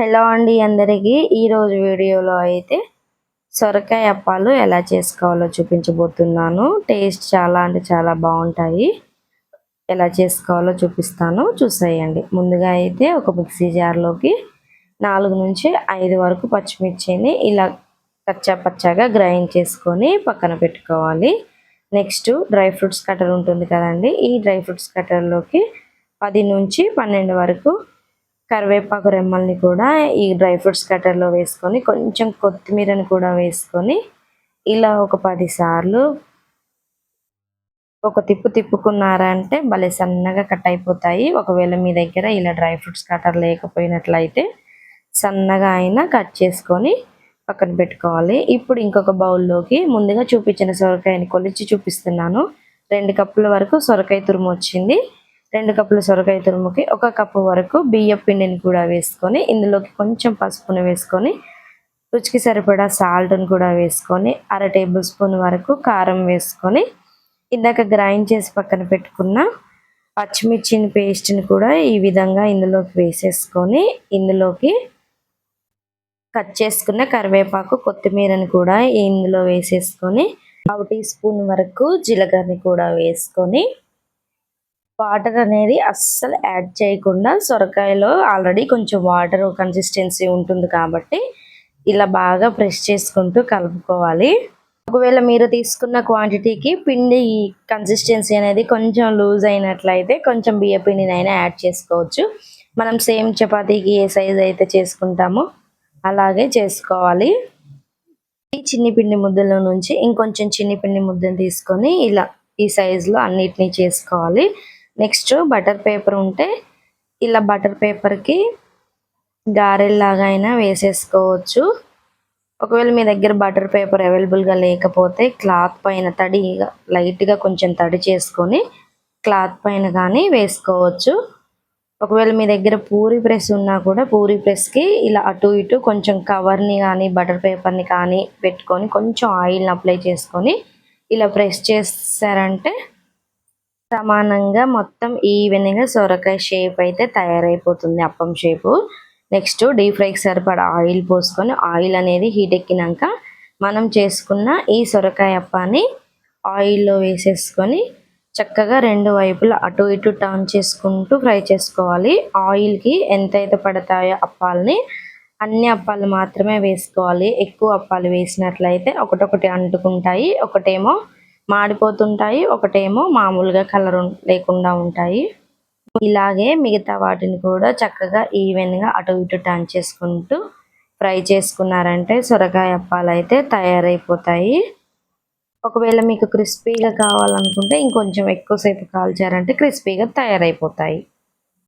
Hello అండి అందరికీ. ఈరోజు వీడియోలో అయితే సొరకాయ అప్పాలు ఎలా చేసుకోవాలో చూపించబోతున్నాను. టేస్ట్ చాలా అంటే చాలా బాగుంటాయి. ఎలా చేసుకోవాలో చూపిస్తాను. చూసేయండి. ముందుగా అయితే ఒక మిక్సీ జార్లోకి నాలుగు నుంచి ఐదు వరకు పచ్చిమిర్చిని ఇలా కచ్చా పచ్చాగా గ్రైండ్ చేసుకొని పక్కన పెట్టుకోవాలి. నెక్స్ట్ డ్రై ఫ్రూట్స్ కటర్ ఉంటుంది కదండి. ఈ డ్రై ఫ్రూట్స్ కట్టర్లోకి పది నుంచి పన్నెండు వరకు కరివేపాకు రెమ్మల్ని కూడా ఈ డ్రై ఫ్రూట్స్ కట్టర్లో వేసుకొని కొంచెం కొత్తిమీరని కూడా వేసుకొని ఇలా ఒక పది సార్లు ఒక తిప్పు తిప్పుకున్నారంటే భలే సన్నగా కట్ అయిపోతాయి. ఒకవేళ మీ దగ్గర ఇలా డ్రై ఫ్రూట్స్ కట్టర్ లేకపోయినట్లయితే సన్నగా అయినా కట్ చేసుకొని పక్కన పెట్టుకోవాలి. ఇప్పుడు ఇంకొక బౌల్లోకి ముందుగా చూపించిన సొరకాయని కొలిచి చూపిస్తున్నాను. రెండు కప్పుల వరకు సొరకాయ తురుము వచ్చింది. రెండు కప్పులు సొరకాయ తురుముకి ఒక కప్పు వరకు బియ్య పిండిని కూడా వేసుకొని ఇందులోకి కొంచెం పసుపుని వేసుకొని రుచికి సరిపడా సాల్ట్ని కూడా వేసుకొని అర టేబుల్ స్పూన్ వరకు కారం వేసుకొని ఇందాక గ్రైండ్ చేసి పక్కన పెట్టుకున్న పచ్చిమిర్చిని పేస్ట్ని కూడా ఈ విధంగా ఇందులోకి వేసేసుకొని ఇందులోకి కట్ చేసుకున్న కరివేపాకు కొత్తిమీరని కూడా ఇందులో వేసేసుకొని పావు టీ స్పూన్ వరకు జీలకర్రని కూడా వేసుకొని వాటర్ అనేది అస్సలు యాడ్ చేయకుండా సొరకాయలో ఆల్రెడీ కొంచెం వాటర్ కన్సిస్టెన్సీ ఉంటుంది కాబట్టి ఇలా బాగా ప్రెస్ చేసుకుంటూ కలుపుకోవాలి. ఒకవేళ మీరు తీసుకున్న క్వాంటిటీకి పిండి కన్సిస్టెన్సీ అనేది కొంచెం లూజ్ అయినట్లయితే కొంచెం బియ్య పిండినైనా యాడ్ చేసుకోవచ్చు. మనం సేమ్ చపాతీకి ఏ సైజ్ అయితే చేసుకుంటామో అలాగే చేసుకోవాలి. ఈ చిన్ని పిండి ముద్దల నుంచి ఇంకొంచెం చిన్ని పిండి ముద్దను తీసుకొని ఇలా ఈ సైజులో అన్నిటినీ చేసుకోవాలి. నెక్స్ట్ బటర్ పేపర్ ఉంటే ఇలా బటర్ పేపర్కి గారెల్లాగా అయినా వేసేసుకోవచ్చు. ఒకవేళ మీ దగ్గర బటర్ పేపర్ అవైలబుల్గా లేకపోతే క్లాత్ పైన తడి లైట్గా కొంచెం తడి చేసుకొని క్లాత్ పైన కానీ వేసుకోవచ్చు. ఒకవేళ మీ దగ్గర పూరి ప్రెస్ ఉన్నా కూడా పూరి ప్రెస్కి ఇలా అటు ఇటు కొంచెం కవర్ని కానీ బటర్ పేపర్ని కానీ పెట్టుకొని కొంచెం ఆయిల్ని అప్లై చేసుకొని ఇలా ప్రెస్ చేస్తారంటే సమానంగా మొత్తం ఈవెన్గా సొరకాయ షేప్ అయితే తయారైపోతుంది అప్పం షేపు. నెక్స్ట్ డీప్ ఫ్రైకి సరిపడా ఆయిల్ పోసుకొని ఆయిల్ అనేది హీట్ ఎక్కినాక మనం చేసుకున్న ఈ సొరకాయ అప్పాన్ని ఆయిల్లో వేసేసుకొని చక్కగా రెండు వైపులా అటు ఇటు టర్న్ చేసుకుంటూ ఫ్రై చేసుకోవాలి. ఆయిల్కి ఎంతైతే పడతాయో అప్పాలని అన్ని అప్పాలు మాత్రమే వేసుకోవాలి. ఎక్కువ అప్పాలు వేసినట్లయితే ఒకటొకటి అంటుకుంటాయి. ఒకటేమో మాడిపోతుంటాయి. ఒకటేమో మామూలుగా కలర్ లేకుండా ఉంటాయి. ఇలాగే మిగతా వాటిని కూడా చక్కగా ఈవెన్గా అటు ఇటు టర్న్ చేసుకుంటూ ఫ్రై చేసుకున్నారంటే సొరకాయ అప్పాలు అయితే తయారైపోతాయి. ఒకవేళ మీకు క్రిస్పీగా కావాలనుకుంటే ఇంకొంచెం ఎక్కువసేపు కాల్చారంటే క్రిస్పీగా తయారైపోతాయి.